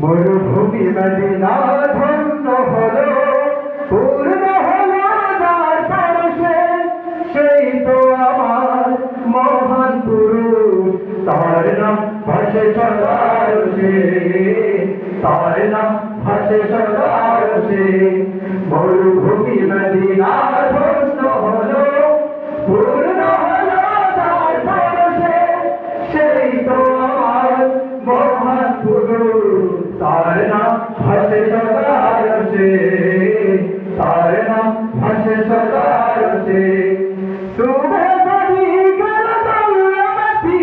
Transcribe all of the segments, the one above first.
মরুভূমি মদিনা ধন্য হলো, পূর্ণ হলো তার পরশে সেই তো আমার মহান পুরুষ, তার নাম ভাসে সদার তার নাম ভাসে সদার তার নাম ভাসে সদার সে তার নাম ভাসে সদার সে শুভে বলি গেল দৌলমতি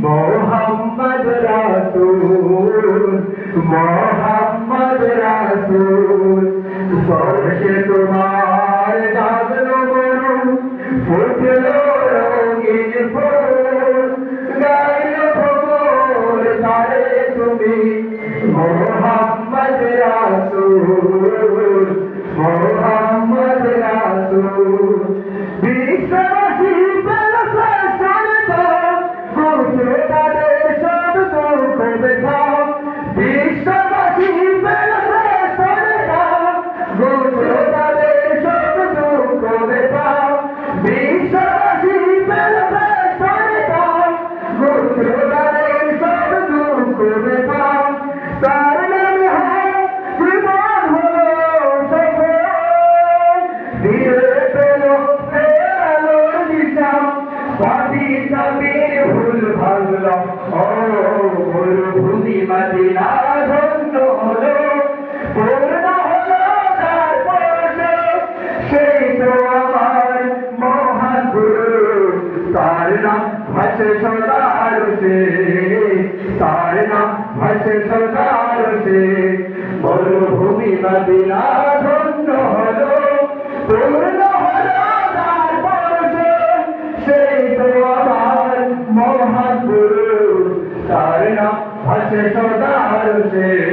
মোহাম্মদ রাসূল মোহাম্মদ রাসূল। সরষে তোমার জাগলো মরু ফুটলো রঙিন ফুল। গাইলো খবর তারে তুমি, মোহাম্মদ রাসূল মোহাম্মদ রাসূল। বিশ্ববাসী Porque পাতি তাবির ভুল ভাঙল। ও মরুভূমি মদিনা ধন্য হলো। পূর্ণ হলো তার পরশে। সেই তো আমার মহান গুরু। তার নাম ভাসে সদার সে তার নাম ভাসে সদার মহান সদা সে